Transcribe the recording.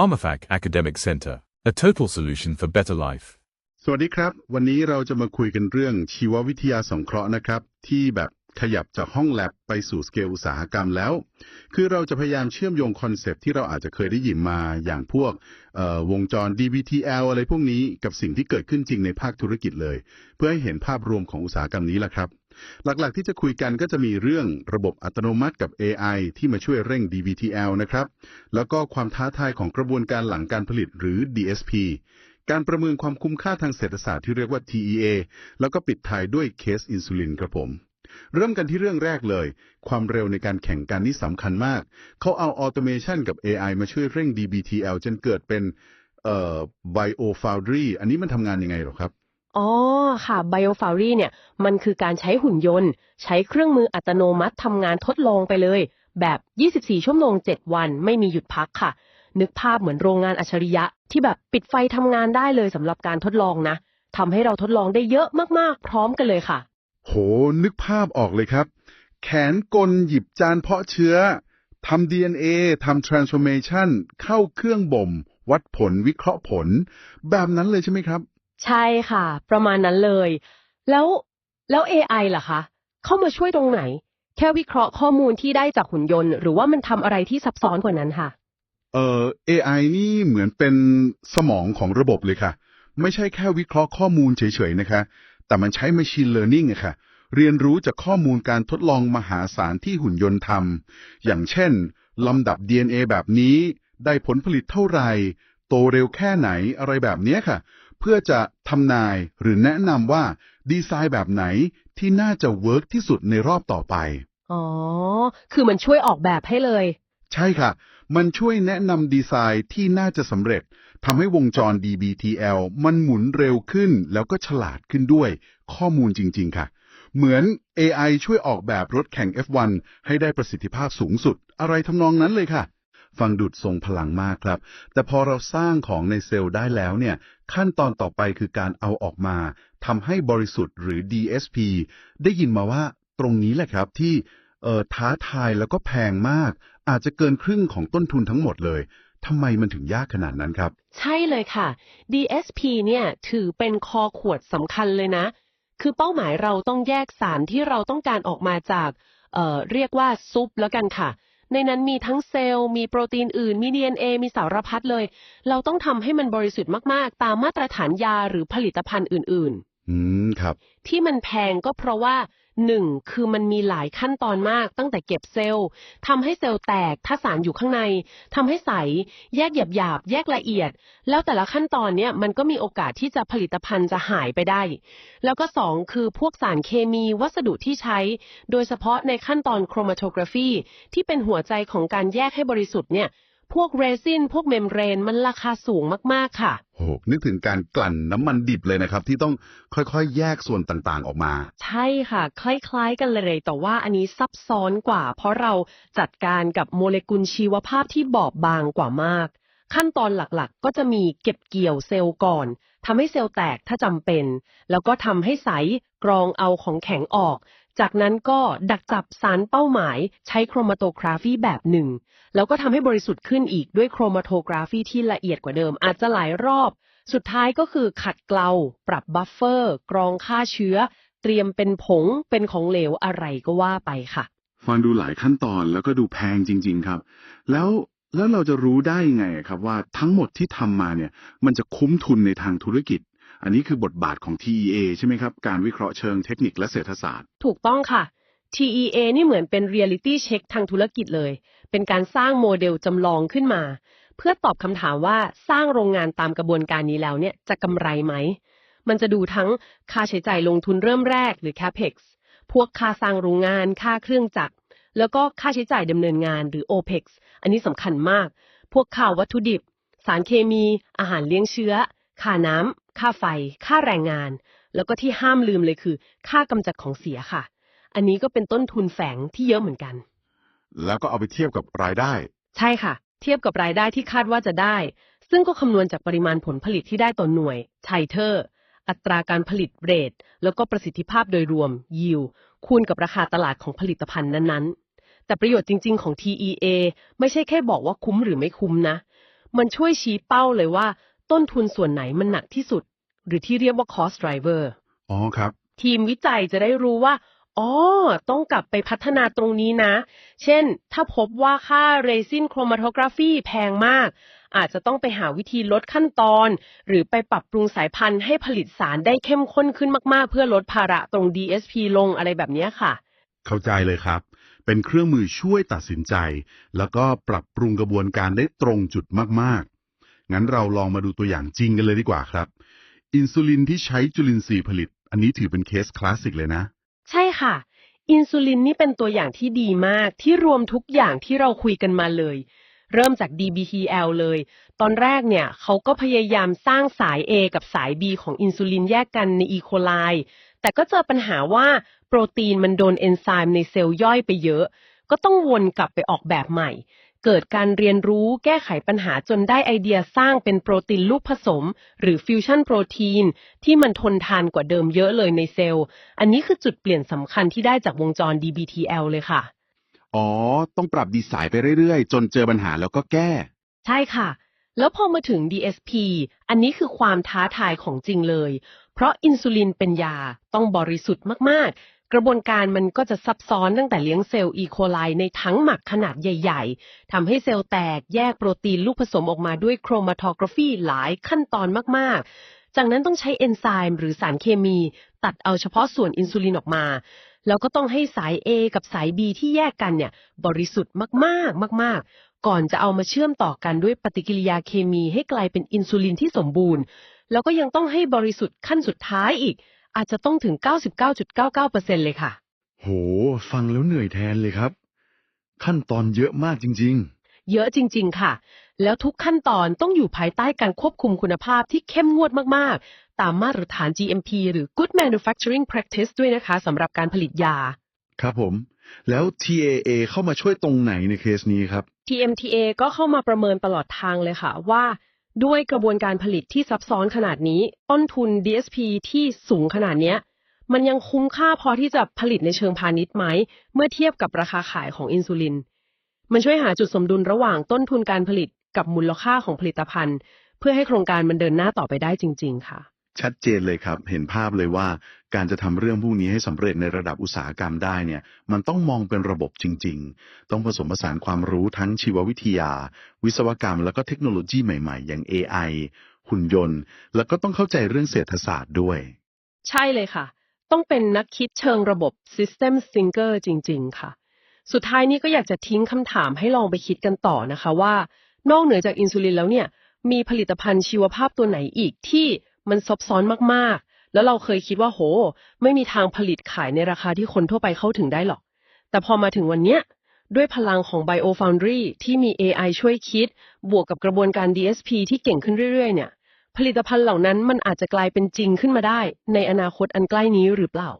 PharmaFac Academic Center, a total solution for better life. สวัสดีครับ วันนี้เราจะมาคุยกันเรื่องชีววิทยาสงเคราะห์นะครับ ที่แบบขยับจากห้องแลบไปสู่สเกลอุตสาหกรรมแล้ว คือเราจะพยายามเชื่อมโยงคอนเซปต์ที่เราอาจจะเคยได้ยินมาอย่างพวกวงจร DBTL อะไรพวกนี้กับสิ่งที่เกิดขึ้นจริงในภาคธุรกิจเลย เพื่อให้เห็นภาพรวมของอุตสาหกรรมนี้แหละครับ หลักๆที่จะคุยกันก็จะมีเรื่องระบบอัตโนมัติกับ AI ที่มาช่วยเร่ง DBTL นะครับ แล้วก็ความท้าทายของกระบวนการหลังการผลิตหรือ DSP การประเมินความคุ้มค่าทางเศรษฐศาสตร์ที่เรียกว่า TEA แล้วก็ปิดท้ายด้วยเคสอินซูลินครับผมเริ่มกันที่เรื่องแรกเลย ความเร็วในการแข่งกันนี่สำคัญมาก เขาเอาออโตเมชันกับ AI มาช่วยเร่ง DBTL จนเกิดเป็นเอ่อ BioFoundry อันนี้มันทำงานยังไงหรอครับ อ๋อค่ะ BioFoundry เนี่ย มันคือการใช้หุ่นยนต์ ใช้เครื่องมืออัตโนมัติทำงานทดลองไปเลย แบบ 24 ชั่วโมง 7 วันไม่มีหยุดพักค่ะ นึกภาพเหมือนโรงงานอัจฉริยะ ที่แบบปิดไฟทำงานได้เลยสำหรับการทดลองนะทำให้เราทดลองได้เยอะมากๆ พร้อมกันเลยค่ะ โห นึกภาพออกเลยครับ แขนกลหยิบจานเพาะเชื้อทำ DNA ทำ transformation เข้าเครื่องบ่ม วัดผลวิเคราะห์ผล แบบนั้นเลยใช่ไหมครับ ใช่ค่ะ ประมาณนั้นเลย แล้วแล้ว AI ล่ะคะ เข้ามาช่วยตรงไหน แค่วิเคราะห์ข้อมูลที่ได้จากหุ่นยนต์ หรือว่ามันทำอะไรที่ซับซ้อนกว่านั้นค่ะ เอ่อ AI นี่เหมือนเป็นสมองของระบบเลยค่ะ ไม่ใช่แค่วิเคราะห์ข้อมูลเฉยๆนะคะ แต่มันใช้ Machine Learning อะค่ะ เรียนรู้จากข้อมูลการทดลองมหาศาลที่หุ่นยนต์ทำอย่างเช่นลำดับ DNA แบบนี้ ได้ผลผลิตเท่าไหร่ โตเร็วแค่ไหนอะไรแบบเนี้ยค่ะ เพื่อจะทำนายหรือแนะนำว่าดีไซน์แบบไหนที่น่าจะเวิร์กที่สุดในรอบต่อไป อ๋อ คือมันช่วยออกแบบให้เลย ใช่ค่ะ มันช่วยแนะนำดีไซน์ที่น่าจะสำเร็จทำให้วงจร DBTL มันหมุนเร็วขึ้นแล้วก็ฉลาดขึ้นด้วย ข้อมูลจริง ๆ ค่ะ เหมือน AI ช่วยออกแบบรถแข่ง F1 ให้ได้ประสิทธิภาพสูงสุด อะไรทำนองนั้นเลยค่ะ ฟังดูดทรงพลังมากครับ แต่พอเราสร้างของในเซลล์ได้แล้วเนี่ย ขั้นตอนต่อไปคือการเอาออกมาทำให้บริสุทธิ์หรือ DSP ได้ยินมาว่าตรงนี้แหละครับที่เออท้าทายแล้วก็แพงมาก อาจจะเกินครึ่งของต้นทุนทั้งหมดเลยทำไมมันถึงยากขนาดนั้นครับ ใช่เลยค่ะ DSP เนี่ยถือเป็นคอขวดสำคัญเลยนะ คือเป้าหมายเราต้องแยกสารที่เราต้องการออกมาจากเเรียกว่าซุปแล้วกันค่ะ ในนั้นมีทั้งเซลล์ มีโปรตีนอื่น มี DNA มีสารพัดเลย เราต้องทำให้มันบริสุทธิ์มาก ๆ ตามมาตรฐานยาหรือผลิตภัณฑ์อื่น ๆ อืมครับ ที่มันแพงก็เพราะว่าหนึ่งคือมันมีหลายขั้นตอนมากตั้งแต่เก็บเซลล์ทำให้เซลล์แตกถ้าสารอยู่ข้างในทำให้ใส แยกหยาบหยาบๆแยกละเอียด แล้วแต่ละขั้นตอนเนี่ยมันก็มีโอกาสที่จะผลิตภัณฑ์จะหายไปได้ แล้วก็สองคือพวกสารเคมีวัสดุที่ใช้ โดยเฉพาะในขั้นตอนโครมาโทกราฟีที่เป็นหัวใจของการแยกให้บริสุทธิ์เนี่ย พวกเรซินพวกเมมเบรนมันราคาสูงมากๆค่ะโอ้โหนึกถึงการกลั่นน้ำมันดิบเลยนะครับ ที่ต้องค่อยๆ แยกส่วนต่างๆออกมา ใช่ค่ะ คล้ายๆ กันเลย แต่ว่าอันนี้ซับซ้อนกว่า เพราะเราจัดการกับโมเลกุลชีวภาพที่บอบบางกว่ามาก ขั้นตอนหลักๆ ก็จะมีเก็บเกี่ยวเซลล์ก่อนทำให้เซลล์แตกถ้าจำเป็น แล้วก็ทำให้ใสกรองเอาของแข็งออก จากนั้นก็ดักจับสารเป้าหมายใช้โครมาโตกราฟีแบบหนึ่ง แล้วก็ทำให้บริสุทธิ์ขึ้นอีกด้วยโครมาโทกราฟีที่ละเอียดกว่าเดิม อาจจะหลายรอบ สุดท้ายก็คือขัดเกลา ปรับบัฟเฟอร์ กรองฆ่าเชื้อ เตรียมเป็นผง เป็นของเหลวอะไรก็ว่าไปค่ะ ฟังดูหลายขั้นตอนแล้วก็ดูแพงจริง ๆครับ แล้วแล้วเราจะรู้ได้ไงครับว่าทั้งหมดที่ทำมาเนี่ย มันจะคุ้มทุนในทางธุรกิจ อันนี้คือบทบาทของ TEA ใช่ไหมครับ การวิเคราะห์เชิงเทคนิคและเศรษฐศาสตร์ ถูกต้องค่ะ TEA นี่เหมือนเป็น Reality Check ทางธุรกิจเลย เป็นการสร้างโมเดลจำลองขึ้นมา เพื่อตอบคำถามว่าสร้างโรงงานตามกระบวนการนี้แล้วเนี่ยจะกำไรไหม มันจะดูทั้งค่าใช้จ่ายลงทุนเริ่มแรกหรือ CAPEX พวกค่าสร้างโรงงาน ค่าเครื่องจักร แล้วก็ค่าใช้จ่ายดำเนินงานหรือ OPEX อันนี้สำคัญมาก พวกค่าวัตถุดิบ สารเคมี อาหารเลี้ยงเชื้อ ค่าน้ำ ค่าไฟ ค่าแรงงาน แล้วก็ที่ห้ามลืมเลยคือ ค่ากำจัดของเสียค่ะ อันนี้ก็เป็นต้นทุนแฝงที่เยอะเหมือนกัน แล้วก็เอาไปเทียบกับรายได้ ใช่ค่ะ เทียบกับรายได้ที่คาดว่าจะได้ ซึ่งก็คำนวณจากปริมาณผลผลิตที่ได้ต่อหน่วยไทเทอร์อัตราการผลิตเรทแล้วก็ประสิทธิภาพโดยรวมยิวคูณกับราคาตลาดของผลิตภัณฑ์นั้นๆ แต่ประโยชน์จริง ๆ ของ TEA ไม่ใช่แค่บอกว่าคุ้มหรือไม่คุ้มนะ มันช่วยชี้เป้าเลยว่า ต้นทุนส่วนไหนมันหนักที่สุด หรือที่เรียกว่า cost driver อ๋อครับ ทีมวิจัยจะได้รู้ว่า อ๋อ ต้องกลับไปพัฒนาตรงนี้นะ เช่น ถ้าพบว่าค่าเรซินโครมาโทกราฟีแพงมาก อาจจะต้องไปหาวิธีลดขั้นตอน หรือไปปรับปรุงสายพันธุ์ให้ผลิตสารได้เข้มข้นขึ้นมากๆ เพื่อลดภาระตรง DSP ลงอะไรแบบเนี้ยค่ะ เข้าใจเลยครับ เป็นเครื่องมือช่วยตัดสินใจ แล้วก็ปรับปรุงกระบวนการได้ตรงจุดมากๆ งั้นเราลองมาดูตัวอย่างจริงกันเลยดีกว่าครับ อินซูลินที่ใช้จุลินทรีย์ผลิต อันนี้ถือเป็นเคสคลาสสิกเลยนะ ใช่ค่ะ อินซูลินนี่เป็นตัวอย่างที่ดีมากที่รวมทุกอย่างที่เราคุยกันมาเลย เริ่มจาก DBTL เลย ตอนแรกเนี่ยเขาก็พยายามสร้างสาย A กับสาย B ของอินซูลินแยกกันในอีโคไลแต่ก็เจอปัญหาว่าโปรตีนมันโดนเอนไซม์ในเซลล์ย่อยไปเยอะ ก็ต้องวนกลับไปออกแบบใหม่ เกิดการเรียนรู้แก้ไขปัญหาจนได้ไอเดียสร้างเป็นโปรตีนลูกผสม หรือฟิวชั่นโปรตีน ที่มันทนทานกว่าเดิมเยอะเลยในเซลล์ อันนี้คือจุดเปลี่ยนสำคัญที่ได้จากวงจร DBTL เลยค่ะ อ๋อ ต้องปรับดีไซน์ไปเรื่อยๆ จนเจอปัญหาแล้วก็แก้ ใช่ค่ะ แล้วพอมาถึง DSP อันนี้คือความท้าทายของจริงเลย เพราะอินซูลินเป็นยาต้องบริสุทธิ์มากๆ กระบวนการมันก็จะซับซ้อนตั้งแต่เลี้ยงเซลล์อีโคไลในทั้งหมักขนาดใหญ่ๆทำให้เซลล์แตกแยกโปรตีนลูกผสมออกมาด้วยโครมาโทกราฟีหลายขั้นตอนมากๆ จากนั้นต้องใช้เอนไซม์หรือสารเคมี ตัดเอาเฉพาะส่วนอินซูลินออกมา แล้วก็ต้องให้สาย A กับสาย B ที่แยกกันเนี่ย บริสุทธิ์มากๆ มาก ๆ ก่อนจะเอามาเชื่อมต่อกันด้วยปฏิกิริยาเคมีให้กลายเป็นอินซูลินที่สมบูรณ์ แล้วก็ยังต้องให้บริสุทธิ์ขั้นสุดท้ายอีก อาจจะต้องถึง 99.99%เลยค่ะ โห ฟังแล้วเหนื่อยแทนเลยครับ ขั้นตอนเยอะมากจริง เยอะจริง ๆ ค่ะ แล้วทุกขั้นตอนต้องอยู่ภายใต้การควบคุมคุณภาพที่เข้มงวดมาก ๆ ตามมาตรฐาน GMP หรือ Good Manufacturing Practice ด้วยนะคะสำหรับการผลิตยา ๆ ครับผม แล้ว TAA เข้ามาช่วยตรงไหนในเคสนี้ครับ TMTA ก็เข้ามาประเมินตลอดทางเลยค่ะว่า ด้วยกระบวนการผลิตที่ซับซ้อนขนาดนี้ ต้นทุน DSP ที่สูงขนาดเนี้ย มันยังคุ้มค่าพอที่จะผลิตในเชิงพาณิชย์ไหม เมื่อเทียบกับราคาขายของอินซูลิน มันช่วยหาจุดสมดุลระหว่างต้นทุนการผลิตกับมูลค่าของผลิตภัณฑ์ เพื่อให้โครงการมันเดินหน้าต่อไปได้จริง ๆ ค่ะ ชัดเจนเลยครับ เห็นภาพเลยว่าการจะทำเรื่องพวกนี้ให้สำเร็จในระดับอุตสาหกรรมได้เนี่ย มันต้องมองเป็นระบบจริง ๆ ต้องผสมผสานความรู้ทั้งชีววิทยา วิศวกรรม แล้วก็เทคโนโลยีใหม่ๆ อย่าง AI หุ่นยนต์ แล้วก็ต้องเข้าใจเรื่องเศรษฐศาสตร์ด้วย ใช่เลยค่ะ ต้องเป็นนักคิดเชิงระบบ System Thinker จริง ๆ ค่ะ สุดท้ายนี้ก็อยากจะทิ้งคำถามให้ลองไปคิดกันต่อนะคะว่า นอกเหนือจากอินซูลินแล้วเนี่ย มีผลิตภัณฑ์ชีวภาพตัวไหนอีกที่ มันซับซ้อนมากๆ แล้วเราเคยคิดว่าโห ไม่มีทางผลิตขายในราคาที่คนทั่วไปเข้าถึงได้หรอก แต่พอมาถึงวันเนี้ยด้วยพลังของ BioFoundry ที่มี AI ช่วยคิด บวกกับกระบวนการ DSP ที่เก่งขึ้นเรื่อยๆ เนี่ย ผลิตภัณฑ์เหล่านั้นมันอาจจะกลายเป็นจริงขึ้นมาได้ ในอนาคตอันใกล้นี้หรือเปล่า